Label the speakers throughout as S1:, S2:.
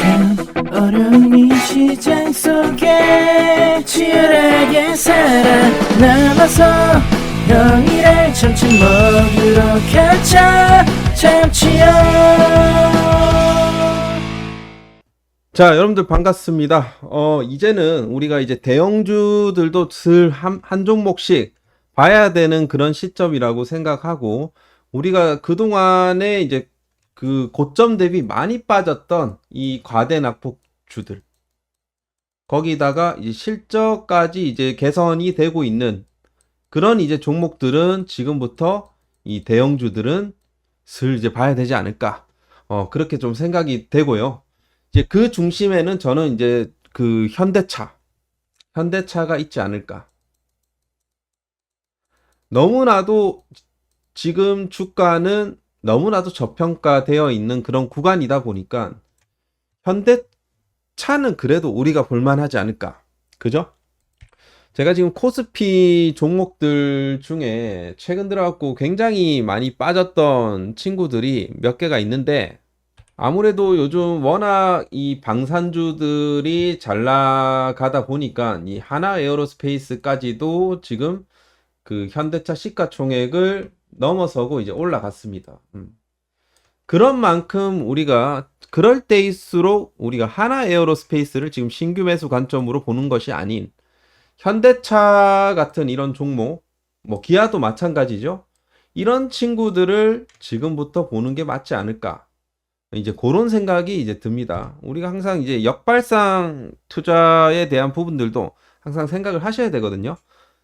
S1: 참 어려운 이 시장 속에 치열하게 살아남아서 형이랑 점심 먹으러 가자 참치요
S2: 자, 여러분들 반갑습니다. 어, 이제는 우리가 이제 대형주들도 슬 한, 한 종목씩 봐야 되는 그런 시점이라고 생각하고, 우리가 그동안에 이제 그 고점 대비 많이 빠졌던 이 과대 낙폭주들, 거기다가 이제 실적까지 이제 개선이 되고 있는 그런 이제 종목들은 지금부터 이 대형주들은 슬 이제 봐야 되지 않을까. 어, 그렇게 좀 생각이 되고요. 이제 그 중심에는 저는 이제 그 현대차, 현대차가 있지 않을까. 너무나도 지금 주가는 너무나도 저평가되어 있는 그런 구간이다 보니까 현대차는 그래도 우리가 볼만하지 않을까. 그죠? 제가 지금 코스피 종목들 중에 최근 들어갖고 굉장히 많이 빠졌던 친구들이 몇 개가 있는데 아무래도 요즘 워낙 이 방산주들이 잘 나가다 보니까 이 하나 에어로스페이스까지도 지금 그 현대차 시가총액을 넘어서고 이제 올라갔습니다. 음. 그런 만큼 우리가 그럴 때일수록 우리가 하나 에어로스페이스를 지금 신규 매수 관점으로 보는 것이 아닌 현대차 같은 이런 종목, 뭐 기아도 마찬가지죠. 이런 친구들을 지금부터 보는 게 맞지 않을까. 이제 그런 생각이 이제 듭니다. 우리가 항상 이제 역발상 투자에 대한 부분들도 항상 생각을 하셔야 되거든요.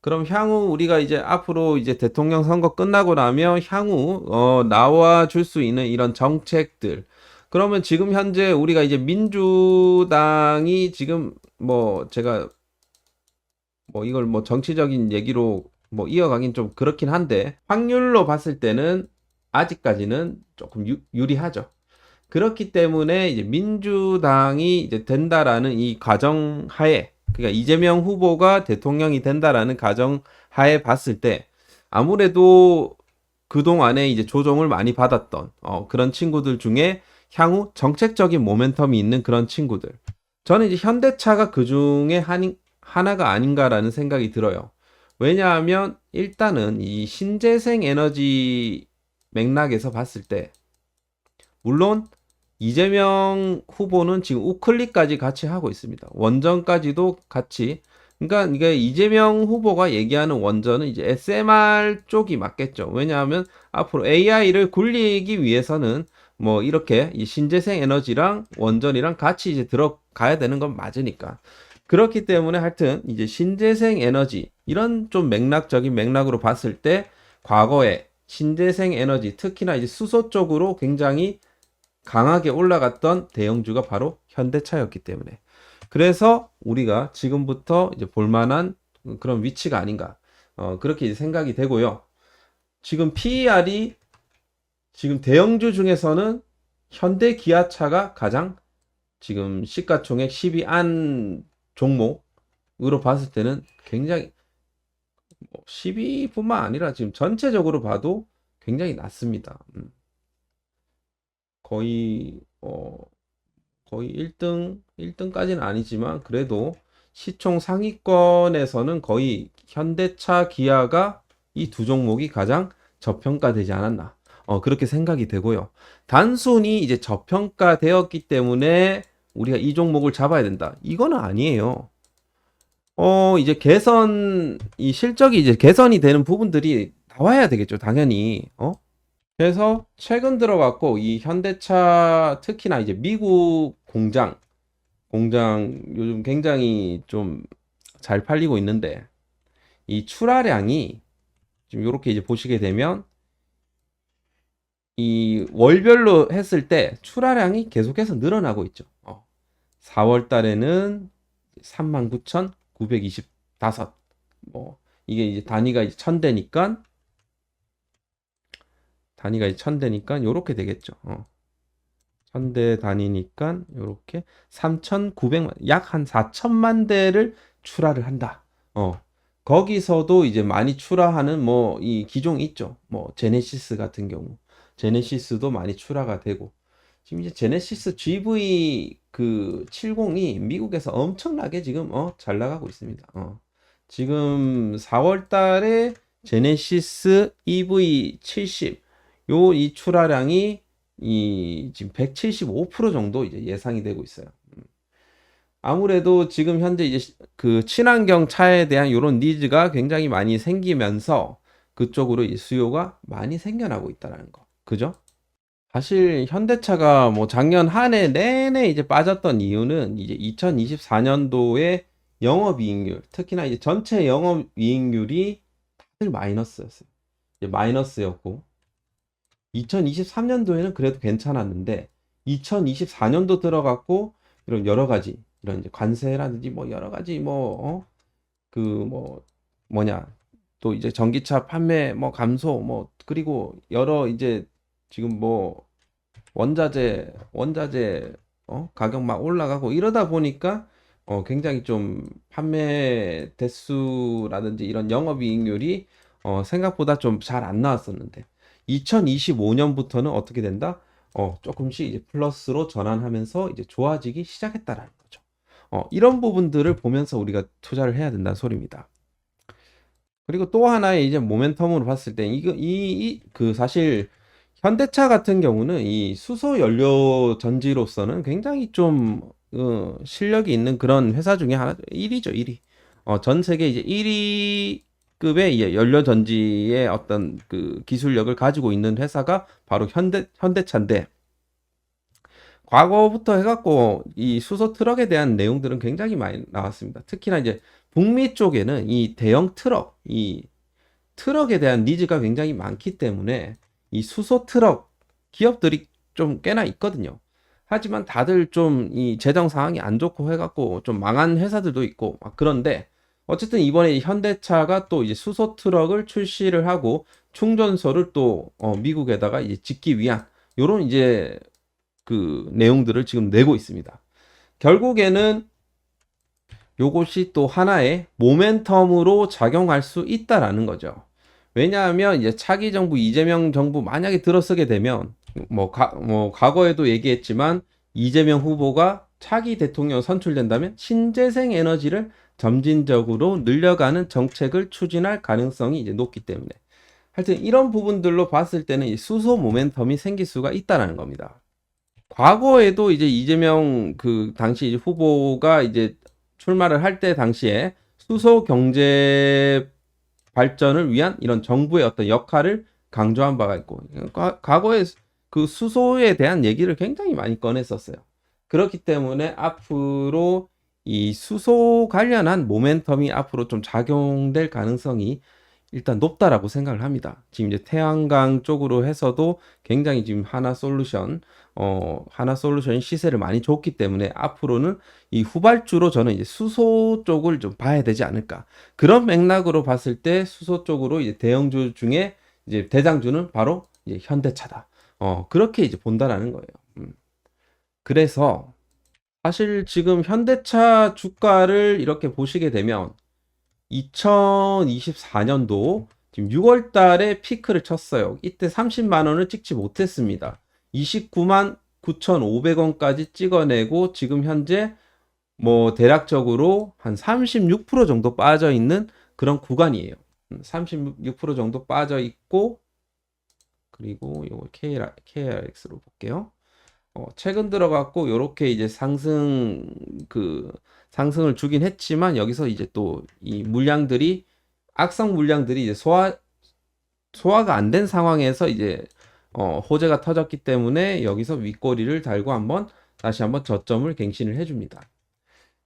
S2: 그럼 향후 우리가 이제 앞으로 이제 대통령 선거 끝나고 나면 향후 어 나와 줄 수 있는 이런 정책들 그러면 지금 현재 우리가 이제 민주당이 지금 뭐 제가 뭐 이걸 뭐 정치적인 얘기로 뭐 이어가긴 좀 그렇긴 한데 확률로 봤을 때는 아직까지는 조금 유, 유리하죠. 그렇기 때문에 이제 민주당이 이제 된다라는 이 가정 하에 그러니까 이재명 후보가 대통령이 된다라는 가정 하에 봤을 때 아무래도 그동안에 이제 조정을 많이 받았던 어, 그런 친구들 중에 향후 정책적인 모멘텀이 있는 그런 친구들. 저는 이제 현대차가 그 중에 한, 하나가 아닌가라는 생각이 들어요. 왜냐하면 일단은 이 신재생 에너지 맥락에서 봤을 때 물론 이재명 후보는 지금 우클릭까지 같이 하고 있습니다. 원전까지도 같이. 그러니까 이게 이재명 후보가 얘기하는 원전은 이제 SMR 쪽이 맞겠죠. 왜냐하면 앞으로 AI를 굴리기 위해서는 뭐 이렇게 이 신재생 에너지랑 원전이랑 같이 이제 들어가야 되는 건 맞으니까. 그렇기 때문에 하여튼 이제 신재생 에너지 이런 좀 맥락적인 맥락으로 봤을 때 과거에 신재생 에너지 특히나 이제 수소 쪽으로 굉장히 강하게 올라갔던 대형주가 바로 현대차였기 때문에 그래서 우리가 지금부터 이제 볼만한 그런 위치가 아닌가 어, 그렇게 생각이 되고요. 지금 PER이 지금 대형주 중에서는 현대 기아차가 가장 지금 시가총액 10위 안 종목으로 봤을 때는 굉장히 10위뿐만 뭐 아니라 지금 전체적으로 봐도 굉장히 낮습니다. 음. 거의 어 거의 1등 1등까지는 아니지만 그래도 시총 상위권에서는 거의 현대차, 기아가 이 두 종목이 가장 저평가되지 않았나. 어, 그렇게 생각이 되고요. 단순히 이제 저평가되었기 때문에 우리가 이 종목을 잡아야 된다. 이거는 아니에요. 어, 이제 개선, 이 실적이 이제 개선이 되는 부분들이 나와야 되겠죠. 당연히. 어? 그래서 최근 들어갔고 이 현대차 특히나 이제 미국 공장 공장 요즘 굉장히 좀 잘 팔리고 있는데 이 출하량이 지금 이렇게 이제 보시게 되면 이 월별로 했을 때 출하량이 계속해서 늘어나고 있죠. 어. 4월 달에는 39,925. 뭐 이게 이제 단위가 이제 1000대니까 단위가 이제 1000대니까 요렇게 되겠죠. 어. 1000대 단위니까 요렇게 3,900만 약 한 4천만 대를 출하를 한다. 어. 거기서도 이제 많이 출하하는 뭐 이 기종이 있죠. 뭐 제네시스 같은 경우. 제네시스도 많이 출하가 되고 지금 이제 제네시스 GV 그 70이 미국에서 엄청나게 지금 어, 잘 나가고 있습니다. 어. 지금 4월 달에 제네시스 EV 70 요 이 출하량이 이 지금 175% 정도 이제 예상이 되고 있어요. 음. 아무래도 지금 현재 이제 시- 그 친환경 차에 대한 이런 니즈가 굉장히 많이 생기면서 그쪽으로 이 수요가 많이 생겨나고 있다라는 거. 그죠? 사실 현대차가 뭐 작년 한 해 내내 이제 빠졌던 이유는 이제 2024년도에 영업이익률, 특히나 이제 전체 영업이익률이 다들 마이너스였어요. 이제 마이너스였고 2023년도에는 그래도 괜찮았는데 2024년도 들어갔고 이런 여러 가지 이런 이제 관세라든지 뭐 여러 가지 뭐 그뭐 뭐냐. 또 이제 전기차 판매 뭐 감소 뭐 그리고 여러 이제 지금 뭐 원자재 원자재 어? 가격 막 올라가고 이러다 보니까 어 굉장히 좀 판매 대수라든지 이런 영업이익률이 어 생각보다 좀 잘 안 나왔었는데 2025년부터는 어떻게 된다? 어 조금씩 이제 플러스로 전환하면서 이제 좋아지기 시작했다라는 거죠. 어 이런 부분들을 보면서 우리가 투자를 해야 된다는 소리입니다. 그리고 또 하나의 이제 모멘텀으로 봤을 때 이거 이그 사실 현대차 같은 경우는 이 수소 연료 전지로서는 굉장히 좀 어, 실력이 있는 그런 회사 중에 하나 1위죠, 1위. 어, 전 세계 이제 1위 급의 연료 전지의 어떤 그 기술력을 가지고 있는 회사가 바로 현대 현대차인데 과거부터 해갖고 이 수소 트럭에 대한 내용들은 굉장히 많이 나왔습니다. 특히나 이제 북미 쪽에는 이 대형 트럭, 이 트럭에 대한 니즈가 굉장히 많기 때문에 이 수소 트럭 기업들이 좀 꽤나 있거든요. 하지만 다들 좀 이 재정 상황이 안 좋고 해갖고 좀 망한 회사들도 있고 막 그런데 어쨌든 이번에 이 현대차가 또 이제 수소 트럭을 출시를 하고 충전소를 또 어, 미국에다가 이제 짓기 위한 요런 이제 그 내용들을 지금 내고 있습니다. 결국에는 요것이 또 하나의 모멘텀으로 작용할 수 있다라는 거죠. 왜냐하면 이제 차기 정부 이재명 정부 만약에 들어서게 되면 뭐, 가, 뭐 과거에도 얘기했지만 이재명 후보가 차기 대통령 선출된다면 신재생 에너지를 점진적으로 늘려가는 정책을 추진할 가능성이 이제 높기 때문에 하여튼 이런 부분들로 봤을 때는 이 수소 모멘텀이 생길 수가 있다라는 겁니다. 과거에도 이제 이재명 그 당시 이제 후보가 이제 출마를 할 때 당시에 수소 경제 발전을 위한 이런 정부의 어떤 역할을 강조한 바가 있고 과, 과거에 그 수소에 대한 얘기를 굉장히 많이 꺼냈었어요. 그렇기 때문에 앞으로 이 수소 관련한 모멘텀이 앞으로 좀 작용될 가능성이 일단 높다라고 생각을 합니다. 지금 이제 태양광 쪽으로 해서도 굉장히 지금 하나 솔루션, 어, 하나 솔루션이 시세를 많이 줬기 때문에 앞으로는 이 후발주로 저는 이제 수소 쪽을 좀 봐야 되지 않을까. 그런 맥락으로 봤을 때 수소 쪽으로 이제 대형주 중에 이제 대장주는 바로 이제 현대차다. 어, 그렇게 이제 본다라는 거예요. 음. 그래서 사실 지금 현대차 주가를 이렇게 보시게 되면 2024년도 지금 6월 달에 피크를 쳤어요. 이때 30만 원을 찍지 못했습니다. 29만 9,500원까지 찍어내고 지금 현재 뭐 대략적으로 한 36% 정도 빠져 있는 그런 구간이에요. 36% 정도 빠져 있고 그리고 KR, KRX로 볼게요. 어, 최근 들어갔고 요렇게 이제 상승 그 상승을 주긴 했지만 여기서 이제 또 이 물량들이 악성 물량들이 이제 소화 소화가 안 된 상황에서 이제 어, 호재가 터졌기 때문에 여기서 윗꼬리를 달고 한번 다시 한번 저점을 갱신을 해줍니다.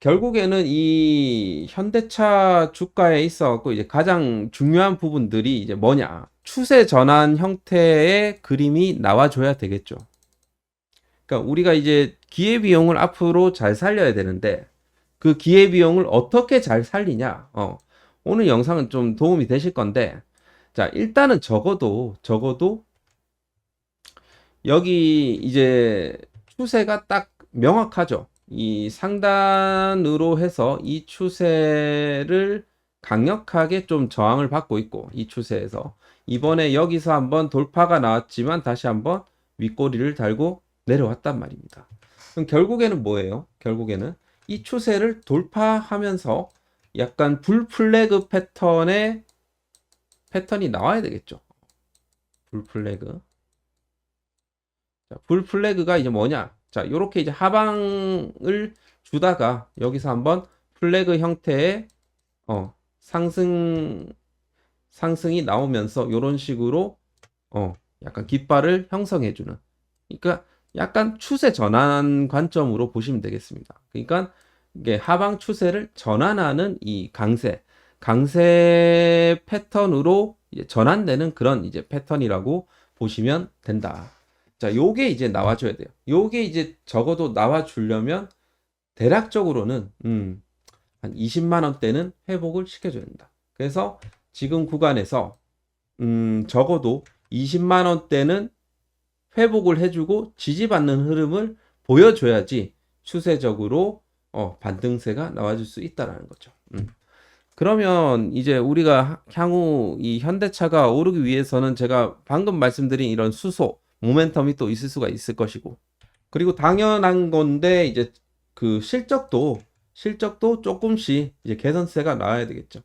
S2: 결국에는 이 현대차 주가에 있어 갖고 이제 가장 중요한 부분들이 이제 뭐냐 추세 전환 형태의 그림이 나와줘야 되겠죠. 그러니까 우리가 이제 기회 비용을 앞으로 잘 살려야 되는데 그 기회 비용을 어떻게 잘 살리냐? 어, 오늘 영상은 좀 도움이 되실 건데 자 일단은 적어도 적어도 여기 이제 추세가 딱 명확하죠. 이 상단으로 해서 이 추세를 강력하게 좀 저항을 받고 있고 이 추세에서 이번에 여기서 한번 돌파가 나왔지만 다시 한번 윗꼬리를 달고 내려왔단 말입니다. 그럼 결국에는 뭐예요? 결국에는 이 추세를 돌파하면서 약간 불 플래그 패턴의 패턴이 나와야 되겠죠. 불 플래그. 자, 불 플래그가 이제 뭐냐? 자, 요렇게 이제 하방을 주다가 여기서 한번 플래그 형태의 어, 상승 상승이 나오면서 요런 식으로 어, 약간 깃발을 형성해 주는. 그러니까 약간 추세 전환 관점으로 보시면 되겠습니다. 그러니까 이게 하방 추세를 전환하는 이 강세, 강세 패턴으로 전환되는 그런 이제 패턴이라고 보시면 된다. 자, 요게 이제 나와줘야 돼요. 요게 이제 적어도 나와주려면 대략적으로는 음, 한 20만 원대는 회복을 시켜줘야 된다. 그래서 지금 구간에서 음, 적어도 20만 원대는 회복을 해주고 지지받는 흐름을 보여줘야지 추세적으로 어, 반등세가 나와줄 수 있다라는 거죠. 음. 그러면 이제 우리가 향후 이 현대차가 오르기 위해서는 제가 방금 말씀드린 이런 수소, 모멘텀이 또 있을 수가 있을 것이고, 그리고 당연한 건데 이제 그 실적도 실적도 조금씩 이제 개선세가 나와야 되겠죠.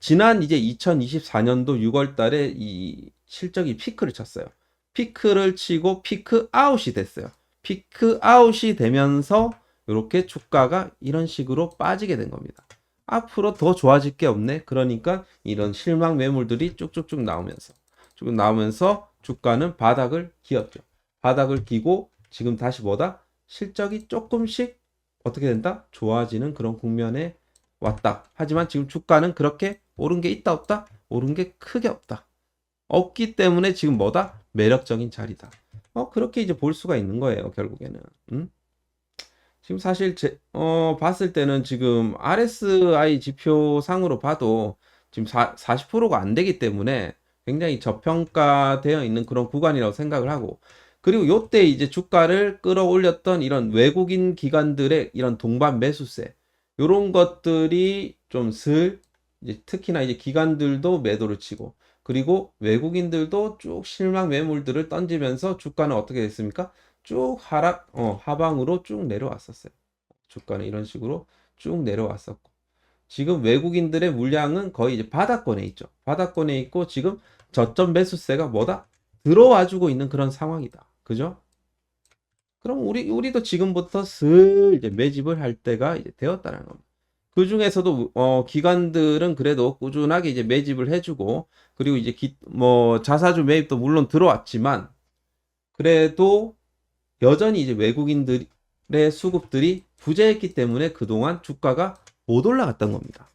S2: 지난 이제 2024년도 6월 달에 이 실적이 피크를 쳤어요. 피크를 치고 피크 아웃이 됐어요. 피크 아웃이 되면서 이렇게 주가가 이런 식으로 빠지게 된 겁니다. 앞으로 더 좋아질 게 없네. 그러니까 이런 실망 매물들이 쭉쭉쭉 나오면서 쭉 나오면서 주가는 바닥을 기었죠. 바닥을 기고 지금 다시 뭐다? 실적이 조금씩 어떻게 된다? 좋아지는 그런 국면에 왔다. 하지만 지금 주가는 그렇게 오른 게 있다 없다? 오른 게 크게 없다. 없기 때문에 지금 뭐다? 매력적인 자리다. 어, 그렇게 이제 볼 수가 있는 거예요, 결국에는. 음? 지금 사실 제, 어, 봤을 때는 지금 RSI 지표 상으로 봐도 지금 4, 40%가 안 되기 때문에 굉장히 저평가되어 있는 그런 구간이라고 생각을 하고 그리고 요때 이제 주가를 끌어올렸던 이런 외국인 기관들의 이런 동반 매수세 요런 것들이 좀 슬 특히나 이제 기관들도 매도를 치고 그리고 외국인들도 쭉 실망 매물들을 던지면서 주가는 어떻게 됐습니까? 쭉 하락, 어, 하방으로 쭉 내려왔었어요. 주가는 이런 식으로 쭉 내려왔었고. 지금 외국인들의 물량은 거의 이제 바닥권에 있죠. 바닥권에 있고 지금 저점 매수세가 뭐다? 들어와 주고 있는 그런 상황이다. 그죠? 그럼 우리, 우리도 지금부터 슬 이제 매집을 할 때가 이제 되었다는 겁니다. 그 중에서도 어, 기관들은 그래도 꾸준하게 이제 매집을 해주고 그리고 이제 기, 뭐 자사주 매입도 물론 들어왔지만 그래도 여전히 이제 외국인들의 수급들이 부재했기 때문에 그동안 주가가 못 올라갔던 겁니다.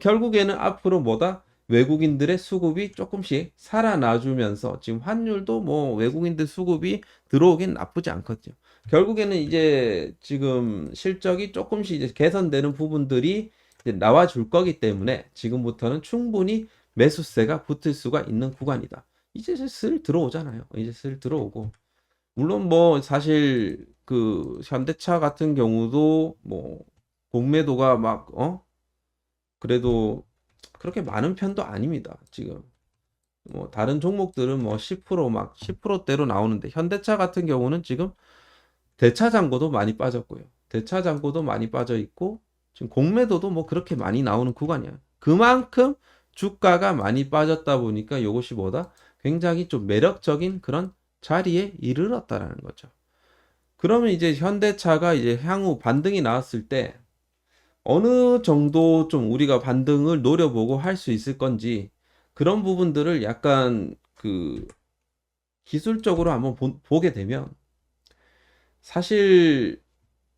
S2: 결국에는 앞으로 뭐다? 외국인들의 수급이 조금씩 살아나주면서 지금 환율도 뭐 외국인들 수급이 들어오긴 나쁘지 않거든요. 결국에는 이제 지금 실적이 조금씩 이제 개선되는 부분들이 이제 나와줄 거기 때문에 지금부터는 충분히 매수세가 붙을 수가 있는 구간이다. 이제 슬 들어오잖아요. 이제 슬 들어오고. 물론 뭐 사실 그 현대차 같은 경우도 뭐 공매도가 막 어? 그래도 그렇게 많은 편도 아닙니다. 지금 뭐 다른 종목들은 뭐 10%막 10%대로 나오는데 현대차 같은 경우는 지금 대차 잔고도 많이 빠졌고요. 대차 잔고도 많이 빠져 있고 지금 공매도도 뭐 그렇게 많이 나오는 구간이야. 그만큼 주가가 많이 빠졌다 보니까 이것이 뭐다? 굉장히 좀 매력적인 그런 자리에 이르렀다라는 거죠. 그러면 이제 현대차가 이제 향후 반등이 나왔을 때 어느 정도 좀 우리가 반등을 노려보고 할 수 있을 건지 그런 부분들을 약간 그 기술적으로 한번 보, 보게 되면 사실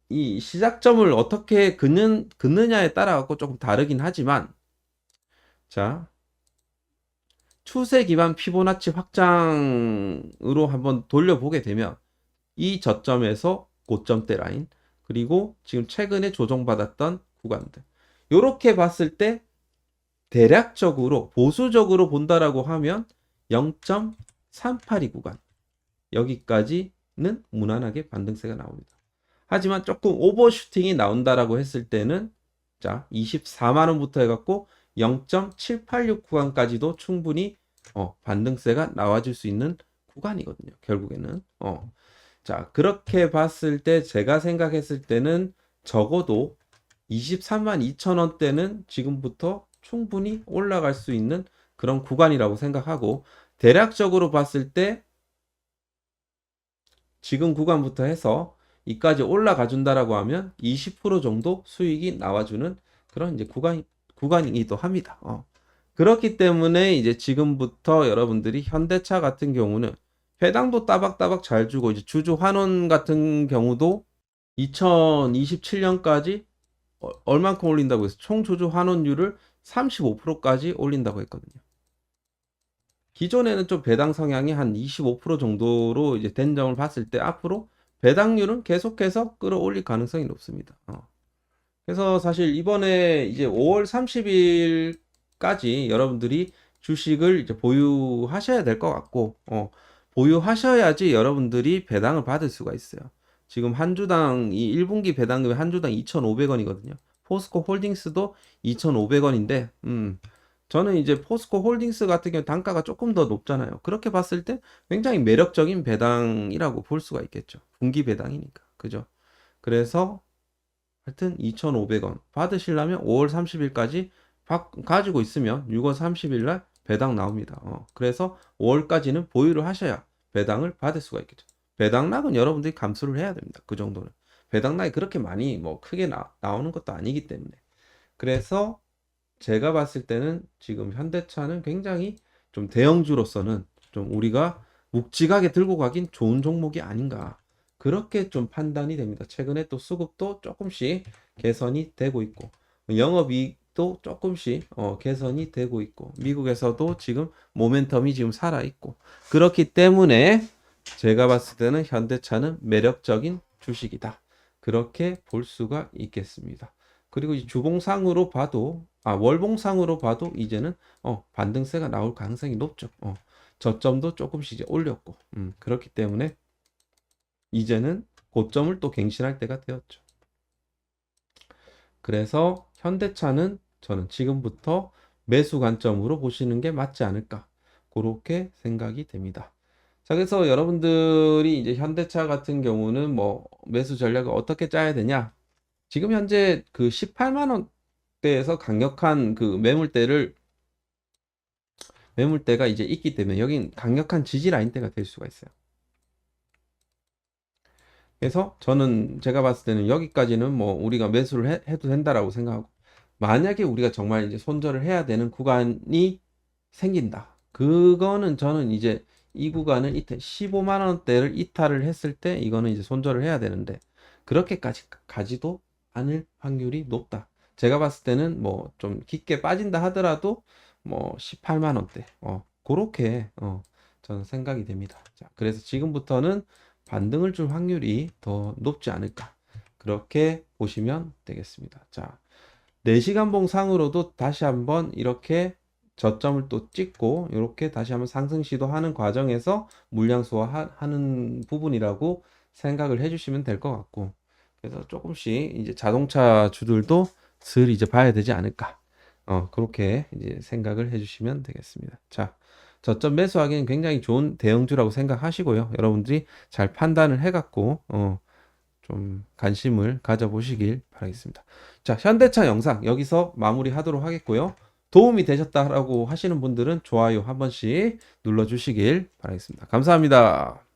S2: 이 시작점을 어떻게 긋는, 긋느냐에 따라 갖고 조금 다르긴 하지만 자 추세 기반 피보나치 확장으로 한번 돌려보게 되면 이 저점에서 고점대 라인 그리고 지금 최근에 조정받았던 구간들. 이렇게 봤을 때 대략적으로 보수적으로 본다라고 하면 0.382 구간. 여기까지 는 무난하게 반등세가 나옵니다. 하지만 조금 오버슈팅이 나온다라고 했을 때는 자 24만 원부터 해갖고 0.786 구간까지도 충분히 어, 반등세가 나와줄 수 있는 구간이거든요. 결국에는 어. 자, 그렇게 봤을 때 제가 생각했을 때는 적어도 23만 2천 원대는 지금부터 충분히 올라갈 수 있는 그런 구간이라고 생각하고 대략적으로 봤을 때 지금 구간부터 해서 이까지 올라가 준다라고 하면 20% 정도 수익이 나와주는 그런 이제 구간 구간이기도 합니다. 어. 그렇기 때문에 이제 지금부터 여러분들이 현대차 같은 경우는 회당도 따박따박 잘 주고 이제 주주 환원 같은 경우도 2027년까지 얼만큼 올린다고 해서 총 주주 환원율을 35%까지 올린다고 했거든요. 기존에는 좀 배당 성향이 한 25% 정도로 이제 된 점을 봤을 때 앞으로 배당률은 계속해서 끌어올릴 가능성이 높습니다. 어. 그래서 사실 이번에 이제 5월 30일까지 여러분들이 주식을 이제 보유하셔야 될 것 같고, 어, 보유하셔야지 여러분들이 배당을 받을 수가 있어요. 지금 한 주당 이 1분기 배당금이 한 주당 2,500원이거든요. 포스코 홀딩스도 2,500원인데, 음, 저는 이제 포스코 홀딩스 같은 경우 단가가 조금 더 높잖아요. 그렇게 봤을 때 굉장히 매력적인 배당이라고 볼 수가 있겠죠. 분기 배당이니까. 그죠? 그래서 하여튼 2,500원 받으시려면 5월 30일까지 가지고 있으면 6월 30일 날 배당 나옵니다. 어, 그래서 5월까지는 보유를 하셔야 배당을 받을 수가 있겠죠. 배당락은 여러분들이 감수를 해야 됩니다. 그 정도는. 배당락이 그렇게 많이 뭐 크게 나, 나오는 것도 아니기 때문에. 그래서 제가 봤을 때는 지금 현대차는 굉장히 좀 대형주로서는 좀 우리가 묵직하게 들고 가긴 좋은 종목이 아닌가. 그렇게 좀 판단이 됩니다. 최근에 또 수급도 조금씩 개선이 되고 있고, 영업이익도 조금씩 어, 개선이 되고 있고, 미국에서도 지금 모멘텀이 지금 살아 있고, 그렇기 때문에 제가 봤을 때는 현대차는 매력적인 주식이다. 그렇게 볼 수가 있겠습니다. 그리고 이 주봉상으로 봐도 아 월봉상으로 봐도 이제는 어 반등세가 나올 가능성이 높죠. 어 저점도 조금씩 이제 올렸고 음, 그렇기 때문에 이제는 고점을 또 갱신할 때가 되었죠. 그래서 현대차는 저는 지금부터 매수 관점으로 보시는 게 맞지 않을까 그렇게 생각이 됩니다. 자, 그래서 여러분들이 이제 현대차 같은 경우는 뭐 매수 전략을 어떻게 짜야 되냐? 지금 현재 그 18만 원 대에서 강력한 그 매물대를 매물대가 이제 있기 때문에 여긴 강력한 지지 라인대가 될 수가 있어요. 그래서 저는 제가 봤을 때는 여기까지는 뭐 우리가 매수를 해, 해도 된다라고 생각하고 만약에 우리가 정말 이제 손절을 해야 되는 구간이 생긴다. 그거는 저는 이제 이 구간은 이탈 15만 원대를 이탈을 했을 때 이거는 이제 손절을 해야 되는데 그렇게까지 가지도 않을 확률이 높다. 제가 봤을 때는 뭐 좀 깊게 빠진다 하더라도 뭐 18만 원대 어 그렇게 어 저는 생각이 됩니다. 자, 그래서 지금부터는 반등을 줄 확률이 더 높지 않을까 그렇게 보시면 되겠습니다. 자, 4시간 봉 상으로도 다시 한번 이렇게 저점을 또 찍고 이렇게 다시 한번 상승 시도하는 과정에서 물량 소화하는 부분이라고 생각을 해주시면 될 것 같고 그래서 조금씩 이제 자동차 주들도 슬 이제 봐야 되지 않을까 어 그렇게 이제 생각을 해주시면 되겠습니다. 자 저점 매수하기는 굉장히 좋은 대형주라고 생각하시고요. 여러분들이 잘 판단을 해갖고 어 좀 관심을 가져보시길 바라겠습니다. 자 현대차 영상 여기서 마무리 하도록 하겠고요. 도움이 되셨다라고 하시는 분들은 좋아요 한 번씩 눌러주시길 바라겠습니다. 감사합니다.